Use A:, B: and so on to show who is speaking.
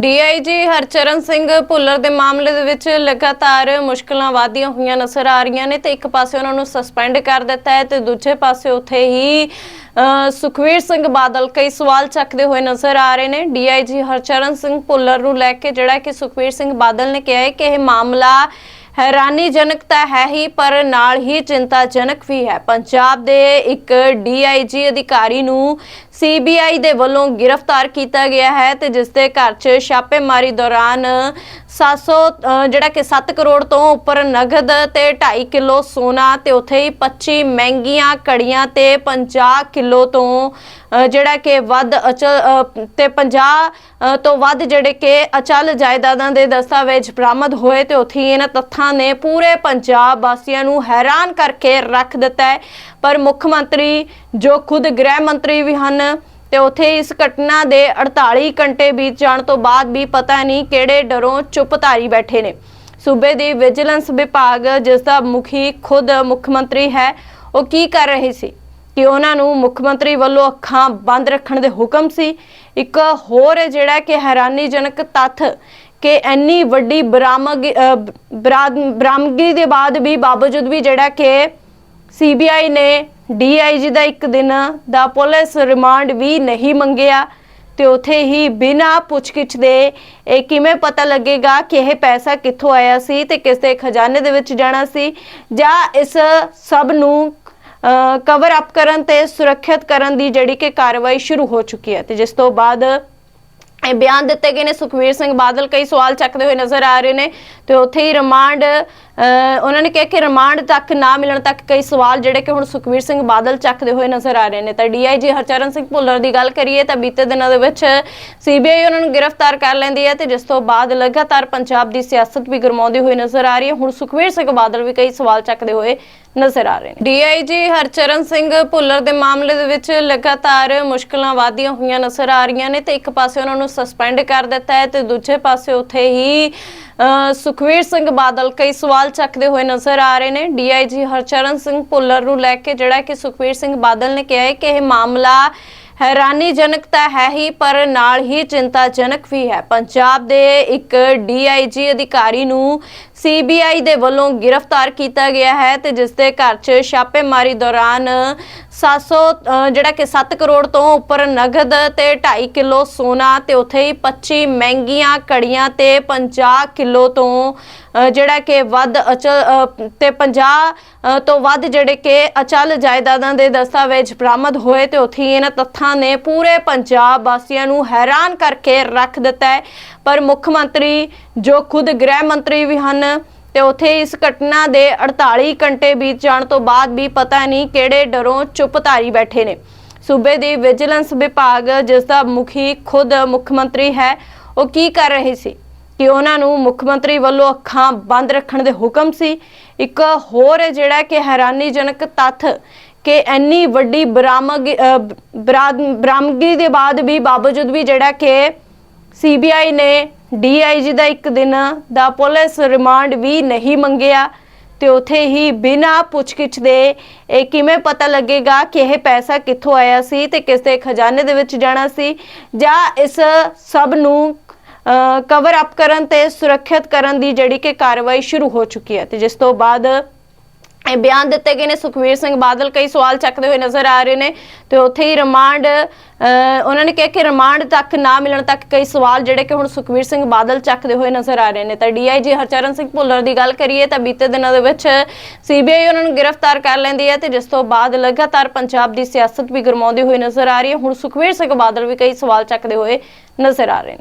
A: DIG Harcharan Singh Bhullar ਦੇ ਮਾਮਲੇ ਦੇ ਵਿੱਚ ਲਗਾਤਾਰ ਮੁਸ਼ਕਲਾਂ ਵਧਦੀਆਂ ਹੋਈਆਂ ਨਜ਼ਰ ਆ ਰਹੀਆਂ ਨੇ ਤੇ ਇੱਕ ਪਾਸੇ ਉਹਨਾਂ ਨੂੰ ਸਸਪੈਂਡ ਕਰ ਦਿੱਤਾ ਹੈ ਤੇ ਦੂਜੇ ਪਾਸੇ ਉੱਥੇ ਹੀ ਅ, ਸੁਖਵੀਰ ਸਿੰਘ ਬਾਦਲ ਕਈ ਸਵਾਲ ਚੱਕਦੇ ਹੋਏ ਨਜ਼ਰ ਆ ਰਹੇ ਨੇ। ਡੀਆਈਜੀ ਹਰਚਰਨ ਸਿੰਘ ਭੁੱਲਰ ਨੂੰ ਲੈ ਕੇ ਜਿਹੜਾ ਕਿ ਸੁਖਵੀਰ ਸਿੰਘ ਬਾਦਲ ਨੇ ਕਿਹਾ ਹੈ ਕਿ ਇਹ ਮਾਮਲਾ ਹੈਰਾਨੀਜਨਕ ਤਾਂ ਹੈ ਹੀ ਪਰ ਨਾਲ ਹੀ ਚਿੰਤਾਜਨਕ ਵੀ ਹੈ। ਪੰਜਾਬ ਦੇ ਇੱਕ ਡੀਆਈਜੀ ਅਧਿਕਾਰੀ ਨੂੰ ਸੀਬੀਆਈ ਦੇ ਵੱਲੋਂ ਗ੍ਰਿਫਤਾਰ ਕੀਤਾ ਗਿਆ ਹੈ ਤੇ ਜਿਸ ਦੇ ਘਰ 'ਚ ਛਾਪੇਮਾਰੀ ਦੌਰਾਨ 700 ਅ, ਜਿਹੜਾ ਕਿ 7 ਕਰੋੜ ਤੋਂ ਉੱਪਰ ਨਗਦ ਤੇ 2.5 ਕਿਲੋ ਸੋਨਾ ਤੇ ਉੱਥੇ ਹੀ 25 ਮਹਿੰਗੀਆਂ ਕੜੀਆਂ ਤੇ 50 ਕਿਲੋ ਤੋਂ ਜਿਹੜਾ ਕਿ ਵੱਧ ਅਚਲ ਅ, ਤੇ 50 ਤੋਂ ਵੱਧ ਜਿਹੜੇ ਕਿ ਅਚਲ ਜਾਇਦਾਦਾਂ ਦੇ ਦਸਤਾਵੇਜ਼ ਬਰਾਮਦ ਹੋਏ ਤੇ ਉੱਥੇ ਹੀ ਇਹਨਾਂ ਤੱਥਾਂ ਨੇ ਪੂਰੇ ਪੰਜਾਬ ਵਾਸੀਆਂ ਨੂੰ ਹੈਰਾਨ ਕਰਕੇ ਰੱਖ ਦਿੱਤਾ ਹੈ। ਪਰ ਮੁੱਖ ਮੰਤਰੀ ਜੋ ਖੁਦ ਗ੍ਰਹਿ ਮੰਤਰੀ ਵੀ ਹਨ ਤੇ ਉੱਥੇ ਇਸ ਘਟਨਾ ਦੇ 48 ਘੰਟੇ ਬੀਤ ਜਾਣ ਤੋਂ ਬਾਅਦ ਵੀ ਪਤਾ ਨਹੀਂ ਕਿਹੜੇ ਡਰੋਂ ਚੁੱਪ ਧਾਰੀ ਬੈਠੇ ਨੇ। ਸੂਬੇ ਦੀ ਵਿਜੀਲੈਂਸ ਵਿਭਾਗ, ਜਿਸ ਦਾ ਮੁਖੀ ਖੁਦ ਮੁੱਖ ਮੰਤਰੀ ਹੈ, ਉਹ ਕੀ ਕਰ ਰਹੇ ਸੀ? ਕਿ ਉਹਨਾਂ ਨੂੰ ਮੁੱਖ ਮੰਤਰੀ ਵੱਲੋਂ ਅੱਖਾਂ ਬੰਦ ਰੱਖਣ ਦੇ ਹੁਕਮ ਸੀ। ਇੱਕ ਹੋਰ ਜਿਹੜਾ ਕਿ ਹੈਰਾਨੀਜਨਕ ਤੱਥ ਕਿ ਇੰਨੀ ਵੱਡੀ ਬਰਾਮਦ ਬਰਾਮਦਗੀ ਦੇ ਬਾਅਦ ਵੀ ਬਾਵਜੂਦ ਵੀ ਜਿਹੜਾ ਕਿ ਸੀਬੀਆਈ ਨੇ ਡੀਆਈਜੀ ਦਾ ਇੱਕ ਦਿਨ ਦਾ ਪੁਲਿਸ ਰਿਮਾਂਡ ਵੀ ਨਹੀਂ ਮੰਗਿਆ ਤੇ ਉਥੇ ਹੀ ਬਿਨਾਂ ਪੁੱਛਗਿੱਛ ਦੇ ਇਹ ਕਿਵੇਂ ਪਤਾ ਲੱਗੇਗਾ ਕਿ ਇਹ ਪੈਸਾ ਕਿੱਥੋਂ ਆਇਆ ਸੀ ਤੇ ਕਿਸ ਦੇ ਖਜ਼ਾਨੇ ਦੇ ਵਿੱਚ ਜਾਣਾ ਸੀ ਜਾਂ ਇਸ ਸਭ ਨੂੰ ਕਵਰ ਅਪ ਕਰਨ ਤੇ ਸੁਰੱਖਿਅਤ ਕਰਨ ਦੀ ਜਿਹੜੀ ਕਿ ਕਾਰਵਾਈ ਸ਼ੁਰੂ ਹੋ ਚੁੱਕੀ ਹੈ ਤੇ ਜਿਸ ਤੋਂ ਬਾਅਦ ਇਹ ਬਿਆਨ ਦਿੱਤੇ ਗਏ ਨੇ। ਸੁਖਵੀਰ ਸਿੰਘ ਬਾਦਲ ਕਈ ਸਵਾਲ ਚੱਕਦੇ ਹੋਏ ਨਜ਼ਰ ਆ ਰਹੇ ਨੇ ਤੇ ਉੱਥੇ ਹੀ ਰਿਮਾਂਡ ਉਹਨਾਂ ਨੇ ਕਿਹਾ ਕਿ ਰਿਮਾਂਡ ਤੱਕ ਨਾ ਮਿਲਣ ਤੱਕ ਕਈ ਸਵਾਲ ਜਿਹੜੇ ਕਿ ਹੁਣ ਸੁਖਵੀਰ ਸਿੰਘ ਬਾਦਲ ਚੱਕਦੇ ਹੋਏ ਨਜ਼ਰ ਆ ਰਹੇ ਨੇ। ਤਾਂ ਡੀਆਈਜੀ ਹਰਚਰਨ ਸਿੰਘ ਭੁੱਲਰ ਦੀ ਗੱਲ ਕਰੀਏ ਤਾਂ ਬੀਤੇ ਦਿਨਾਂ ਦੇ ਵਿੱਚ ਸੀਬੀਆਈ ਉਹਨਾਂ ਨੂੰ ਗ੍ਰਿਫਤਾਰ ਕਰ ਲੈਂਦੀ ਹੈ ਤੇ ਜਿਸ ਤੋਂ ਬਾਅਦ ਲਗਾਤਾਰ ਪੰਜਾਬ ਦੀ ਸਿਆਸਤ ਵੀ ਗਰਮਾਉਂਦੀ ਹੋਈ ਨਜ਼ਰ ਆ ਰਹੀ ਹੈ। ਹੁਣ ਸੁਖਵੀਰ ਸਿੰਘ ਬਾਦਲ ਵੀ ਕਈ ਸਵਾਲ ਚੱਕਦੇ ਹੋਏ ਨਜ਼ਰ ਆ ਰਹੇ ਨੇ। ਡੀਆਈਜੀ ਹਰਚਰਨ ਸਿੰਘ ਭੁੱਲਰ ਦੇ ਮਾਮਲੇ ਦੇ ਵਿੱਚ ਲਗਾਤਾਰ ਮੁਸ਼ਕਲਾਂ ਵਾਧੀਆਂ ਹੋਈਆਂ ਨਜ਼ਰ ਆ ਰਹੀਆਂ ਨੇ ਤੇ ਇੱਕ ਪਾਸੇ ਉਹਨਾਂ ਨੂੰ ਸਸਪੈਂਡ ਕਰ ਦਿੱਤਾ ਹੈ ਤੇ ਦੂਜੇ ਪਾਸੇ ਉੱਥੇ ਹੀ ਸੁਖਵੀਰ ਸਿੰਘ ਬਾਦਲ ਕਈ ਸਵਾਲ ਚੱਕਦੇ ਹੋਏ ਨਜ਼ਰ ਆ ਰਹੇ ਨੇ। ਡੀਆਈਜੀ ਹਰਚਰਨ ਸਿੰਘ ਭੁੱਲਰ ਨੂੰ ਲੈ ਕੇ ਜਿਹੜਾ ਕਿ ਸੁਖਵੀਰ ਸਿੰਘ ਬਾਦਲ ਨੇ ਕਿਹਾ ਹੈ ਕਿ ਇਹ ਮਾਮਲਾ ਹੈਰਾਨੀਜਨਕ ਤਾਂ ਹੈ ਹੀ, ਪਰ ਨਾਲ ਹੀ ਚਿੰਤਾਜਨਕ ਵੀ ਹੈ। ਪੰਜਾਬ ਦੇ ਇੱਕ ਡੀਆਈਜੀ ਅਧਿਕਾਰੀ ਨੂੰ ਸੀਬੀਆਈ ਦੇ ਵੱਲੋਂ ਗ੍ਰਿਫਤਾਰ ਕੀਤਾ ਗਿਆ ਹੈ ਤੇ ਜਿਸ ਦੇ ਘਰ 'ਚ ਛਾਪੇਮਾਰੀ ਦੌਰਾਨ 700 ਅ, ਜਿਹੜਾ ਕਿ 7 ਕਰੋੜ ਤੋਂ ਉੱਪਰ ਨਗਦ ਤੇ 2.5 ਕਿਲੋ ਸੋਨਾ ਤੇ ਉੱਥੇ ਹੀ 25 ਮਹਿੰਗੀਆਂ ਕੜੀਆਂ ਤੇ 50 ਕਿਲੋ ਤੋਂ ਜਿਹੜਾ ਕਿ ਵੱਧ ਅਚਲ ਅ, ਤੇ 50 ਤੋਂ ਵੱਧ ਜਿਹੜੇ ਕਿ ਅਚਲ ਜਾਇਦਾਦਾਂ ਦੇ ਦਸਤਾਵੇਜ਼ ਬਰਾਮਦ ਹੋਏ ਤੇ ਉੱਥੇ ਹੀ ਇਹਨਾਂ ਤੱਥਾਂ ਨੇ ਪੂਰੇ ਪੰਜਾਬ ਵਾਸੀਆਂ ਨੂੰ ਹੈਰਾਨ ਕਰਕੇ ਰੱਖ ਦਿੱਤਾ ਹੈ। ਪਰ ਮੁੱਖ ਮੰਤਰੀ ਜੋ ਖੁਦ ਗ੍ਰਹਿ ਮੰਤਰੀ ਵੀ ਹਨ ਤੇ ਉੱਥੇ ਇਸ ਘਟਨਾ ਦੇ 48 ਘੰਟੇ ਬੀਤ ਜਾਣ ਤੋਂ ਬਾਅਦ ਵੀ ਪਤਾ ਨਹੀਂ ਕਿਹੜੇ ਡਰੋਂ ਚੁੱਪ ਧਾਰੀ ਬੈਠੇ ਨੇ। ਸੂਬੇ ਦੀ ਵਿਜੀਲੈਂਸ ਵਿਭਾਗ, ਜਿਸ ਦਾ ਮੁਖੀ ਖੁਦ ਮੁੱਖ ਮੰਤਰੀ ਹੈ, ਉਹ ਕੀ ਕਰ ਰਹੇ ਸੀ? ਕਿ ਉਹਨਾਂ ਨੂੰ ਮੁੱਖ ਮੰਤਰੀ ਵੱਲੋਂ ਅੱਖਾਂ ਬੰਦ ਰੱਖਣ ਦੇ ਹੁਕਮ ਸੀ? ਇੱਕ ਹੋਰ ਜਿਹੜਾ ਕਿ ਹੈਰਾਨੀਜਨਕ ਤੱਥ ਕਿ ਇੰਨੀ ਵੱਡੀ ਬਰਾਮਦ ਬਰਾ- ਬਰਾਮਦਗੀ ਦੇ ਬਾਅਦ ਵੀ ਬਾਵਜੂਦ ਵੀ ਜਿਹੜਾ ਕਿ ਸੀਬੀਆਈ ਨੇ ਡੀਆਈਜੀ ਦਾ ਇੱਕ ਦਿਨ ਦਾ ਪੁਲਿਸ ਰਿਮਾਂਡ ਵੀ ਨਹੀਂ ਮੰਗਿਆ ਤੇ ਉਥੇ ਹੀ ਬਿਨਾਂ ਪੁੱਛਗਿੱਛ ਦੇ ਇਹ ਕਿਵੇਂ ਪਤਾ ਲੱਗੇਗਾ ਕਿ ਇਹ ਪੈਸਾ ਕਿੱਥੋਂ ਆਇਆ ਸੀ ਤੇ ਕਿਸ ਦੇ ਖਜ਼ਾਨੇ ਦੇ ਵਿੱਚ ਜਾਣਾ ਸੀ ਜਾਂ ਇਸ ਸਭ ਨੂੰ ਕਵਰ ਅਪ ਕਰਨ ਤੇ ਸੁਰੱਖਿਅਤ ਕਰਨ ਦੀ ਜਿਹੜੀ ਕਿ ਕਾਰਵਾਈ ਸ਼ੁਰੂ ਹੋ ਚੁੱਕੀ ਹੈ ਤੇ ਜਿਸ ਤੋਂ ਬਾਅਦ ਇਹ ਬਿਆਨ ਦਿੱਤੇ ਗਏ ਨੇ। ਸੁਖਵੀਰ ਸਿੰਘ ਬਾਦਲ ਕਈ ਸਵਾਲ ਚੱਕਦੇ ਹੋਏ ਨਜ਼ਰ ਆ ਰਹੇ ਨੇ ਤੇ ਉੱਥੇ ਹੀ ਰਿਮਾਂਡ ਅਹ, ਉਹਨਾਂ ਨੇ ਕਿਹਾ ਕਿ ਰਿਮਾਂਡ ਤੱਕ ਨਾ ਮਿਲਣ ਤੱਕ ਕਈ ਸਵਾਲ ਜਿਹੜੇ ਕਿ ਹੁਣ ਸੁਖਵੀਰ ਸਿੰਘ ਬਾਦਲ ਚੱਕਦੇ ਹੋਏ ਨਜ਼ਰ ਆ ਰਹੇ ਨੇ। ਤਾਂ ਡੀਆਈਜੀ ਹਰਚਰਨ ਸਿੰਘ ਭੁੱਲਰ ਦੀ ਗੱਲ ਕਰੀਏ ਤਾਂ ਬੀਤੇ ਦਿਨਾਂ ਦੇ ਵਿੱਚ ਸੀਬੀਆਈ ਉਹਨਾਂ ਨੂੰ ਗ੍ਰਿਫਤਾਰ ਕਰ ਲੈਂਦੀ ਹੈ ਤੇ ਜਿਸ ਤੋਂ ਬਾਅਦ ਲਗਾਤਾਰ ਪੰਜਾਬ ਦੀ ਸਿਆਸਤ ਵੀ ਗਰਮਾਉਂਦੀ ਹੋਈ ਨਜ਼ਰ ਆ ਰਹੀ ਹੈ। ਹੁਣ ਸੁਖਵੀਰ ਸਿੰਘ ਬਾਦਲ ਵੀ ਕਈ ਸਵਾਲ ਚੱਕਦੇ ਹੋਏ ਨਜ਼ਰ ਆ ਰਹੇ ਨੇ।